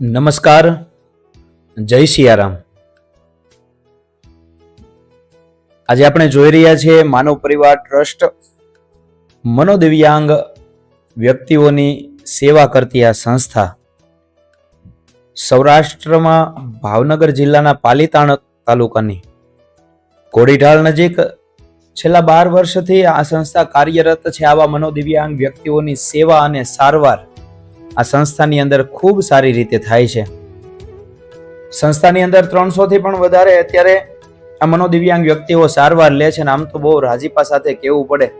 નમસ્કાર. જય સિયારામ. આજે આપણે જોઈ રહ્યા છીએ માનવ પરિવાર ટ્રસ્ટ મનોદિવ્યાંગ વ્યક્તિઓની સેવા કરતી આ સંસ્થા. સૌરાષ્ટ્રમાં ભાવનગર જિલ્લાના પાલીતાણ તાલુકાની કોડીઢાળ નજીક છેલ્લા બાર વર્ષથી આ સંસ્થા કાર્યરત છે. આવા મનોદિવ્યાંગ વ્યક્તિઓની સેવા અને સારવાર આ સંસ્થાની અંદર ખૂબ સારી રીતે થાય છે. સંસ્થાની અંદર ત્રણસો થી પણ વધારે અત્યારે આ મનોદિવ્યાંગ વ્યક્તિઓ સારવાર લે છે અને આમ તો બહુ રાજીપા સાથે કહેવું પડે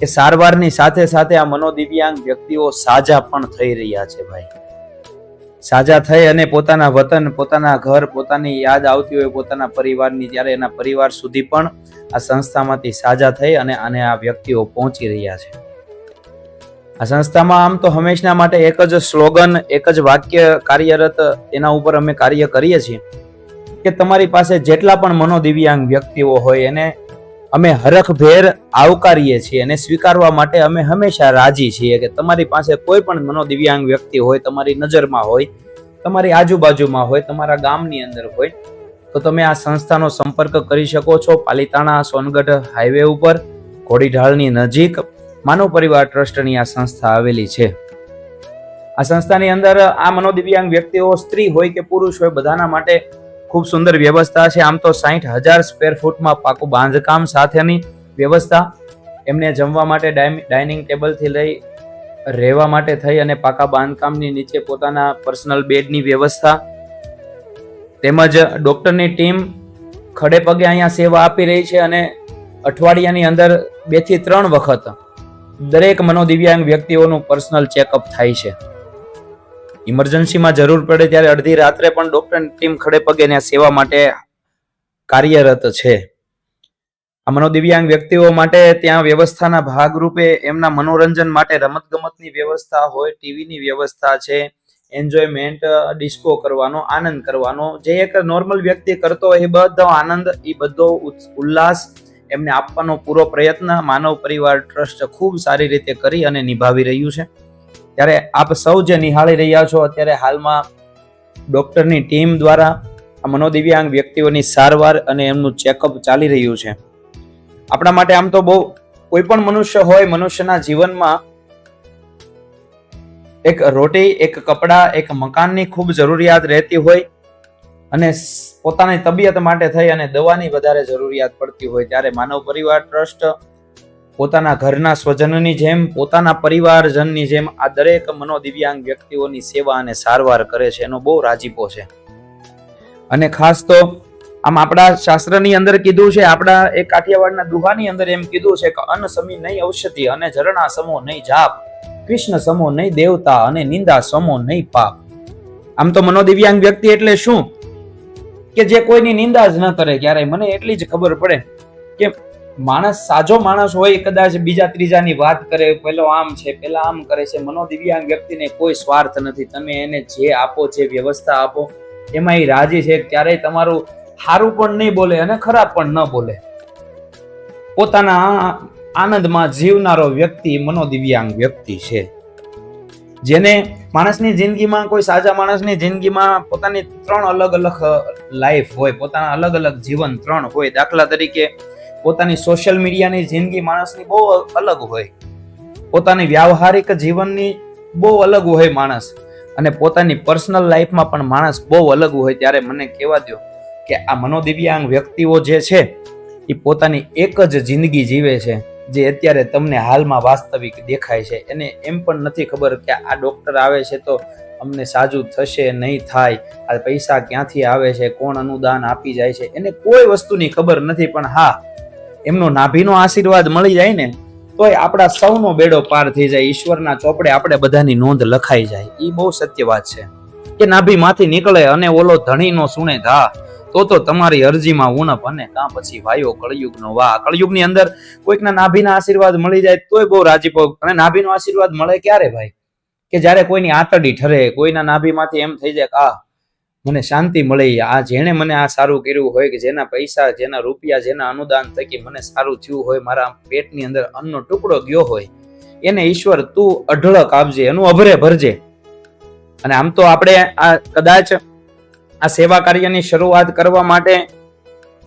કે સારવારની સાથે સાથે આ મનોદિવ્યાંગ વ્યક્તિઓ સાજા પણ થઈ રહ્યા છે ભાઈ. સાજા થઈ અને પોતાના વતન, પોતાના ઘર, પોતાની યાદ આવતી હોય, પોતાના પરિવારની ત્યારે એના પરિવાર સુધી પણ આ સંસ્થામાંથી સાજા થઈ અને આને આ વ્યક્તિઓ પહોંચી રહ્યા છે. આ સંસ્થામાં આમ તો હંમેશના માટે એક જ સ્લોગન, એક જ વાક્ય કાર્યરત એના ઉપર અમે કાર્ય કરીએ છીએ. કે તમારી પાસે જેટલા પણ મનોદિવ્યાંગ વ્યક્તિઓ હોય એને અમે હરખભેર આવકારીએ છીએ અને સ્વીકારવા માટે અમે હંમેશા રાજી છીએ કે તમારી પાસે કોઈ પણ મનોદિવ્યાંગ વ્યક્તિ હોય, તમારી નજરમાં હોય, તમારી આજુબાજુમાં હોય, તમારા ગામની અંદર હોય, તો તમે આ સંસ્થાનો સંપર્ક કરી શકો છો પાલીતાણા સોનગઢ હાઈવે ઉપર, ઘોડીઢાળની નજીક માનવ પરિવાર ટ્રસ્ટની આ સંસ્થા આવેલી છે. આ સંસ્થાની અંદર આ મનોદિવ્યાંગ વ્યક્તિઓ, સ્ત્રી હોય કે પુરુષ હોય, બધાના માટે ખૂબ સુંદર વ્યવસ્થા છે. આમ તો સાહીઠ હજાર સ્ક્વેર ફૂટમાં પાકું બાંધકામ સાથેની વ્યવસ્થા. એમને જમવા માટે ડાઇનિંગ ટેબલથી લઈ રહેવા માટે થઈ અને પાકા બાંધકામની નીચે પોતાના પર્સનલ બેડની વ્યવસ્થા. તેમજ ડૉક્ટરની ટીમ ખડે પગે અહીંયા સેવા આપી રહી છે અને અઠવાડિયાની અંદર બેથી ત્રણ વખત દરેક મનોદિવ્યાંગ વ્યક્તિઓનું પર્સનલ ચેકઅપ થાય છે. ઇમરજન્સીમાં જરૂર પડે ત્યારે અડધી રાત્રે પણ ડોક્ટરની ટીમ ખડે પગે સેવા માટે કાર્યરત છે. આ મનોદિવ્યાંગ વ્યક્તિઓ માટે ત્યાં વ્યવસ્થાના ભાગરૂપે એમના મનોરંજન માટે રમતગમતની વ્યવસ્થા હોય, ટીવીની વ્યવસ્થા છે એન્જોયમેન્ટ ડિસ્કો કરવાનો, આનંદ કરવાનો, જે એક નોર્મલ વ્યક્તિ કરતો હોય એ બધો આનંદ, એ બધો ઉલ્લાસ એમને આપવાનો પૂરો પ્રયત્ન માનવ પરિવાર ટ્રસ્ટ ખૂબ સારી રીતે કરી અને નિભાવી રહ્યું છે. ત્યારે આપ સૌ જે નિહાળી રહ્યા છો, અત્યારે હાલમાં ડોક્ટરની ટીમ દ્વારા આ મનોદિવ્યાંગ વ્યક્તિઓની સારવાર અને એમનું ચેકઅપ ચાલી રહ્યું છે. આપણા માટે આમ તો બહુ, કોઈ પણ મનુષ્ય હોય, મનુષ્યના જીવનમાં એક રોટી, એક કપડાં, એક મકાનની ખૂબ જરૂરિયાત રહેતી હોય અને પોતાની તબિયત માટે થઈ અને દવાની વધારે જરૂરિયાત પડતી હોય ત્યારે માનવ પરિવાર ટ્રસ્ટ પોતાના ઘરના સ્વજનની જેમ, પોતાના પરિવારજનની જેમ આ દરેક મનોદિવ્યાંગ વ્યક્તિઓની સેવા અને સારવાર કરે છે. એનો બહુ રાજીપો છે. અને ખાસ તો આમ આપણા શાસ્ત્રની અંદર કીધું છે, આપણા એ કાઠિયાવાડના દુહાની અંદર એમ કીધું છે કે અન્ન સમી નહીં ઔષધિ અને ઝરણા સમો નહીં જાપ, કૃષ્ણ સમો નહીં દેવતા અને નિંદા સમો નહીં પાપ. આમ તો મનોદિવ્યાંગ વ્યક્તિ એટલે શું? કે જે કોઈની નિંદા જ ન કરે ક્યારેય. મને એટલી જ ખબર પડે કે માણસ, સાજો માણસ હોય કદાચ બીજા ત્રીજાની વાત કરે, પેલો આમ છે, પેલા આમ કરે છે. મનોદિવ્યાંગ વ્યક્તિને કોઈ સ્વાર્થ નથી. તમે એને જે આપો, જે વ્યવસ્થા આપો, એમાં એ રાજી છે. ક્યારેય તમારું સારું પણ નહીં બોલે અને ખરાબ પણ ન બોલે. પોતાના આનંદમાં જીવનારો વ્યક્તિ મનોદિવ્યાંગ વ્યક્તિ છે. જેને માણસની જિંદગીમાં, કોઈ સાજા માણસની જિંદગીમાં પોતાની ત્રણ અલગ અલગ લાઈફ હોય, પોતાના અલગ અલગ જીવન ત્રણ હોય, દાખલા તરીકે પોતાની સોશિયલ મીડિયાની જિંદગી માણસની બહુ અલગ હોય. પોતાની વ્યાવહારિક જીવનની બહુ અલગ હોય માણસ. અને પોતાની પર્સનલ લાઈફમાં પણ માણસ બહુ અલગ હોય ત્યારે મને કહેવા દો કે આ મનોદિવ્યાંગ વ્યક્તિઓ જે છે એ પોતાની એક જ જિંદગી જીવે છે. જે અત્યારે તમને હાલમાં વાસ્તવિક દેખાય છે. એને એમ પણ નથી ખબર કે આ ડૉક્ટર આવે છે તો અમને સાજું થશે નહીં થાય. આ પૈસા ક્યાંથી આવે છે? કોણ અનુદાન આપી જાય છે? એને કોઈ વસ્તુની ખબર નથી, પણ હા, એમનો નાભીનો આશીર્વાદ મળી જાય ને, તોય આપણા સૌનો બેડો પાર થઈ જાય. ઈશ્વરના ચોપડે આપણે બધાની નોંધ લખાઈ જાય. એ બહુ સત્ય વાત છે. કે નાભીમાંથી નીકળે અને ઓલો ધણીનો સુણે ધા, તો તો તમારી અરજીમાં ઉણપ અને કાં પછી વાયો કળયુગનો વા. કળયુગની અંદર કોઈકના નાભીના આશીર્વાદ મળી જાય તોય બહુ રાજીપો અને નાભીનો આશીર્વાદ મળે ક્યારે ભાઈ? કે જ્યારે કોઈની આતડી ઠરે, કોઈના નાભીમાંથી એમ થઈ જાય કે આ મને શાંતિ મળી, આ જેણે મને આ સારું કર્યું હોય કે જેના પૈસા, જેના રૂપિયા, જેના અનુદાન થકી મને સારું થયું હોય, મારા પેટની અંદર અન્નનો ટુકડો ગયો હોય, એને ઈશ્વર તું અઢળક આપજે, એનું અભરે ભરજે. અને આમ તો આપણે આ કદાચ આ સેવા કાર્યની શરૂઆત કરવા માટે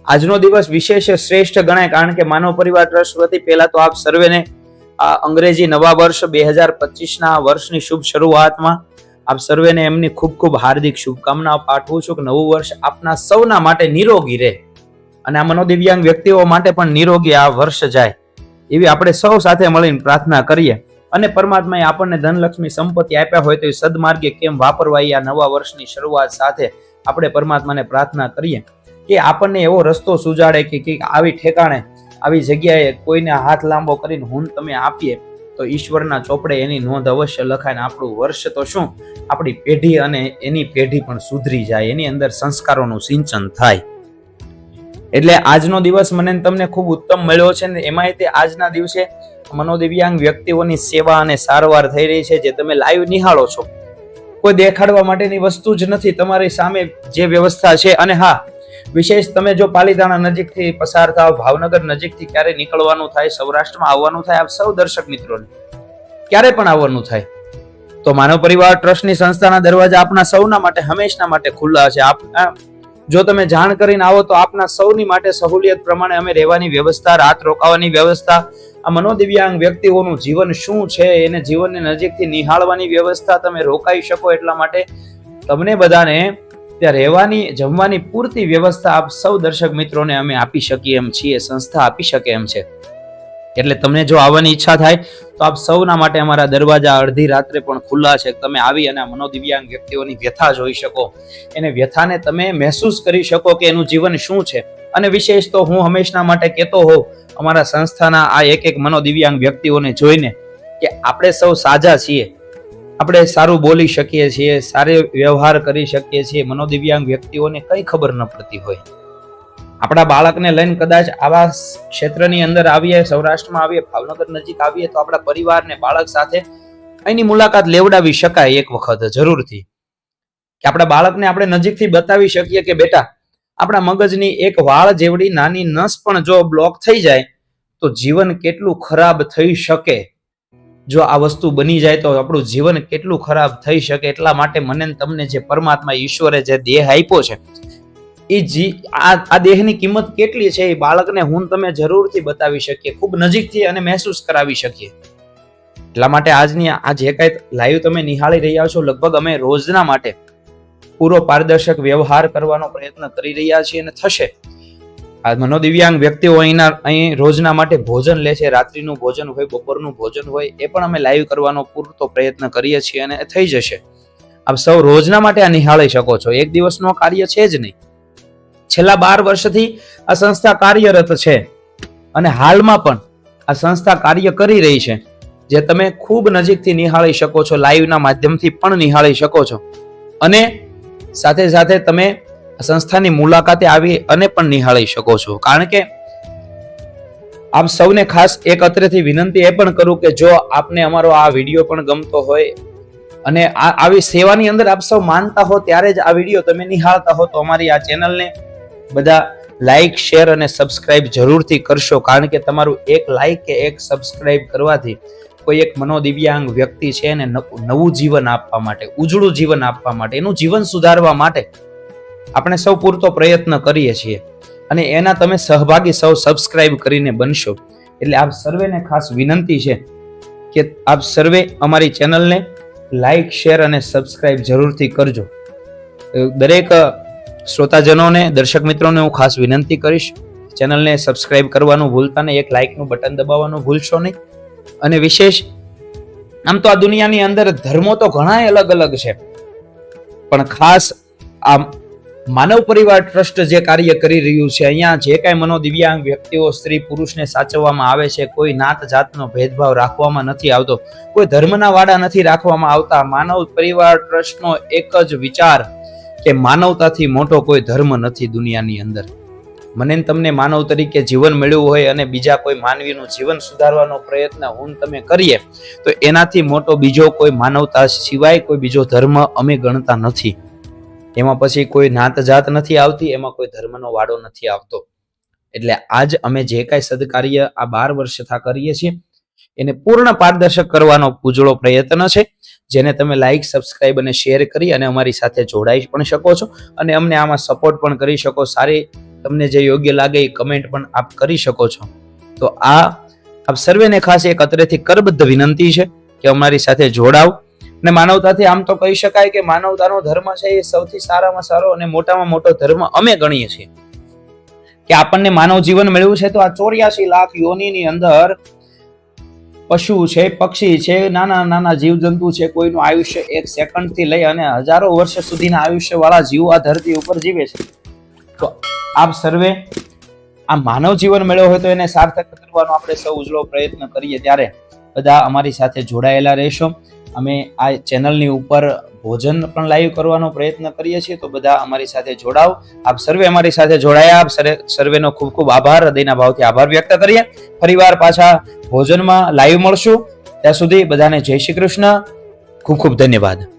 આજનો દિવસ વિશેષ શ્રેષ્ઠ ગણાય, કારણ કે માનવ પરિવાર ટ્રસ્ટ વતી પહેલા તો આપ સર્વેને આ અંગ્રેજી નવા વર્ષ બે હજાર પચીસના વર્ષની શુભ શરૂઆતમાં આપ સર્વેને એમની ખૂબ ખૂબ હાર્દિક શુભકામનાઓ પાઠવું છું કે નવું વર્ષ આપના સૌના માટે નિરોગી રહે અને આ મનોદિવ્યાંગ વ્યક્તિઓ માટે પણ નિરોગી આ વર્ષ જાય. એવી આપણે સૌ સાથે મળીને પ્રાર્થના કરીએ. અને પરમાત્માએ આપણને ધનલક્ષ્મી સંપત્તિ આપ્યા હોય તો એ સદમાર્ગે કેમ વાપરવા આ નવા વર્ષની શરૂઆત સાથે આપણે પરમાત્માને પ્રાર્થના કરીએ કે આપણને એવો રસ્તો સુજાડે કે આવી ઠેકાણે, આવી જગ્યાએ કોઈને હાથ લાંબો કરીને હું તમે આપીએ, તો ઈશ્વરના ચોપડે એની નોંધ અવશ્ય લખાય ને આપણું વર્ષ તો શું? આપણી પેઢી અને એની પેઢી પણ સુધરી જાય, એની અંદર સંસ્કારોનું સિંચન થાય. એટલે આજનો દિવસ મને તમને ખૂબ ઉત્તમ મળ્યો છે ને એમાંય તે આજના દિવસે મનોદિવ્યાંગ વ્યક્તિઓની સેવા અને સારવાર થઈ રહી છે જે તમે લાઈવ નિહાળો છો. કોઈ દેખાડવા માટેની વસ્તુ જ નથી, તમારી સામે જે વ્યવસ્થા છે અને હા, વિશેષ તમે જો પાલીતાણા નજીકથી પસાર થાવ ભાવનગર નજીકથી ક્યારે નીકળવાનું થાય, સૌરાષ્ટ્રમાં આવવાનું થાય, આપ સૌ દર્શક મિત્રોને, ક્યારે પણ આવવાનું થાય. તો માનવ પરિવાર ટ્રસ્ટની સંસ્થાના દરવાજા આપના સૌના માટે, હંમેશના માટે ખુલ્લા છે. આપ જો તમે જાણ કરીને આવો તો આપના સૌની માટે સહુલિયત પ્રમાણે અમે રહેવાની વ્યવસ્થા, રાત રોકાવાની વ્યવસ્થા, આ મનોદિવ્યાંગ વ્યક્તિઓનું જીવન શું છે, એને જીવનને નજીકથી નિહાળવાની વ્યવસ્થા તમે રોકાઈ શકો એટલા માટે તમને બધાને ત્યાં રહેવાની, જમવાની પૂરતી વ્યવસ્થા આપ સૌ દર્શક મિત્રોને અમે આપી શકીએ એમ છીએ, સંસ્થા આપી શકે એમ છે. એટલે તમને જો આવવાની ઈચ્છા થાય તો આપ સૌના માટે અમારા દરવાજા અડધી રાત્રે પણ ખુલ્લા છે. તમે આવી અને મનોદિવ્યાંગ વ્યક્તિઓની વ્યથા જોઈ શકો. એને વ્યથાને તમે મહેસૂસ કરી શકો કે એનું જીવન શું છે. અને વિશેષ તો હું હંમેશના માટે કહેતો હોઉં, અમારા સંસ્થાના આ એક એક મનોદિવ્યાંગ વ્યક્તિઓને જોઈને કે આપણે સૌ સાજા છીએ. આપણે સારું બોલી શકીએ છીએ, સારો વ્યવહાર કરી શકીએ છીએ. મનોદિવ્યાંગ વ્યક્તિઓને કંઈ ખબર ન પડતી હોય. આપણા બાળકને લઈને કદાચ આવા ક્ષેત્રની અંદર આવીએ, સૌરાષ્ટ્રમાં આવીએ, ભાવનગર નજીક આવીએ, તો આપણા પરિવારને બાળક સાથે અહીંની મુલાકાત લેવડાવી શકાય એક વખત જરૂરથી. કે આપણા બાળકને આપણે નજીકથી બતાવી શકીએ કે બેટા, આપણા મગજની એક વાળ જેવડી નાની નસ પણ જો બ્લોક થઈ જાય, તો જીવન કેટલું ખરાબ થઈ શકે? જો આ વસ્તુ બની જાય તો આપણું જીવન કેટલું ખરાબ થઈ શકે? એટલા માટે મને તમને જે પરમાત્મા ઈશ્વરે જે દેહ આપ્યો છે એ જી આ આ દેહની કિંમત કેટલી છે એ બાળકને હું તમે જરૂરથી બતાવી શકીએ, ખૂબ નજીકથી અને મહેસૂસ કરાવી શકીએ. એટલા માટે આજની આ જે કાંઈ લાઈવ તમે નિહાળી રહ્યા છો, લગભગ અમે રોજના માટે પૂરો પારદર્શક વ્યવહાર કરવાનો પ્રયત્ન કરી રહ્યા છીએ અને થશે. આ મનોદિવ્યાંગ વ્યક્તિઓ અહીંના, અહીં રોજના માટે ભોજન લે છે, રાત્રિનું ભોજન હોય, બપોરનું ભોજન હોય, એ પણ અમે લાઈવ કરવાનો પૂરતો પ્રયત્ન કરીએ છીએ અને થઈ જશે. આપ સૌ રોજના માટે આ નિહાળી શકો છો. એક દિવસનો કાર્ય છે જ નહીં. છેલ્લા બાર વર્ષથી આ સંસ્થા કાર્યરત છે. અને હાલમાં પણ આ સંસ્થા કાર્ય કરી રહી છે. જે તમે ખૂબ નજીકથી નિહાળી શકો છો, લાઈવના માધ્યમથી પણ નિહાળી શકો છો. અને સાથે સાથે તમે આ સંસ્થાની મુલાકાતે આવી અને પણ નિહાળી શકો છો. કારણ કે આપ સૌને ખાસ એક વિનંતી એ પણ કરું કે જો આપને અમારો આ વીડિયો પણ ગમતો હોય અને આવી સેવાની અંદર આપ સૌ માનતા હો ત્યારે જ આ વીડિયો તમે નિહાળતા હો તો અમારી આ ચેનલને બધા લાઇક શેર અને સબસ્ક્રાઇબ જરૂરથી કરશો. કારણ કે તમારું એક લાઇક કે એક સબસ્ક્રાઇબ કરવાથી કોઈ એક મનોદિવ્યાંગ વ્યક્તિ છે એને નવ- જીવન આપવા માટે, ઉજળું જીવન આપવા માટે, એનું જીવન સુધારવા માટે આપણે સૌ પૂરતો પ્રયત્ન કરીએ છીએ. અને એના તમે સહભાગી સૌ સબસ્ક્રાઇબ કરીને બનશો. એટલે આપ સર્વેને ખાસ વિનંતી છે કે આપ સર્વે અમારી ચેનલને લાઇક શેર અને સબસ્ક્રાઇબ જરૂરથી કરજો. દરેક શ્રોતાજનોને, દર્શક મિત્રોને હું ખાસ વિનંતી કરીશ, ચેનલને સબસ્ક્રાઇબ કરવાનું ભૂલતા નહીં, એક લાઇકનું બટન દબાવવાનું ભૂલશો નહીં. અને વિશેષ, આમ તો આ દુનિયાની અંદર ધર્મો તો ઘણા અલગ અલગ છે, પણ ખાસ આ માનવ પરિવાર ટ્રસ્ટ જે કાર્ય કરી રહ્યું છે, અહીંયા જે કાંઈ મનોદિવ્યાંગ વ્યક્તિઓ, સ્ત્રી, પુરુષને સાચવવામાં આવે છે, કોઈ નાત જાતનો ભેદભાવ રાખવામાં નથી આવતો, કોઈ ધર્મના વાડા નથી રાખવામાં આવતા, માનવ પરિવાર ટ્રસ્ટનો એક જ વિચાર કે માનવતાથી મોટો કોઈ ધર્મ નથી દુનિયાની અંદર. મને તમને માનવ તરીકે જીવન મળ્યું હોય અને બીજા કોઈ માનવીનું જીવન સુધારવાનો પ્રયત્ન હું તમે કરીએ, તો એનાથી મોટો બીજો કોઈ માનવતા સિવાય કોઈ બીજો ધર્મ અમે ગણતા નથી. એમાં પછી કોઈ નાત જાત નથી આવતી, એમાં કોઈ ધર્મનો વાડો નથી આવતો. એટલે આજ અમે જે કાંઈ સદકાર્ય આ બાર વર્ષ થા કરીએ છીએ, એને પૂર્ણ પારદર્શક કરવાનો પૂજળો પ્રયત્ન છે. જેને તમે લાઇક સબસ્ક્રાઇબ અને શેર કરી અને અમારી સાથે જોડાઈ પણ શકો છો અને અમને આમાં સપોર્ટ પણ કરી શકો. સારી તમને જે યોગ્ય લાગે એ કમેન્ટ પણ આપ કરી શકો છો. તો આ આપ સર્વેને ખાસ એક અત્રેથી કરબદ્ધ વિનંતી છે કે અમારી સાથે જોડાવ. અને માનવતાથી આમ તો કહી શકાય કે માનવતાનો ધર્મ છે એ સૌથી સારામાં સારો અને મોટામાં મોટો ધર્મ અમે ગણીએ છીએ. કે આપણને માનવ જીવન મળ્યું છે તો આ ચોર્યાસી લાખ યોનીની અંદર પશુ છે, પક્ષી છે, નાના નાના જીવજંતુ છે, કોઈનું આયુષ્ય એક સેકન્ડથી લઈ અને હજારો વર્ષ સુધીના આયુષ્ય વાળા જીવ આ ધરતી ઉપર જીવે છે. તો આપ સર્વે આ માનવ જીવન મેળવ્યો હોય તો એને સાર્થક કરવાનો આપણે સૌ ઉજળો પ્રયત્ન કરીએ ત્યારે બધા અમારી સાથે જોડાયેલા રહેશો. અમે આ ચેનલની ઉપર ભોજન પણ લાઈવ કરવાનો પ્રયત્ન કરીએ છીએ, તો બધા અમારી સાથે જોડાવ આપ સર્વે અમારી સાથે જોડાયા, આપ સર્વે- સર્વેનો ખૂબ ખૂબ આભાર, હૃદયના ભાવથી આભાર વ્યક્ત કરીએ. ફરીવાર પાછા ભોજનમાં લાઈવ મળશું. ત્યાં સુધી બધાને જય શ્રી કૃષ્ણ. ખૂબ ખૂબ ધન્યવાદ.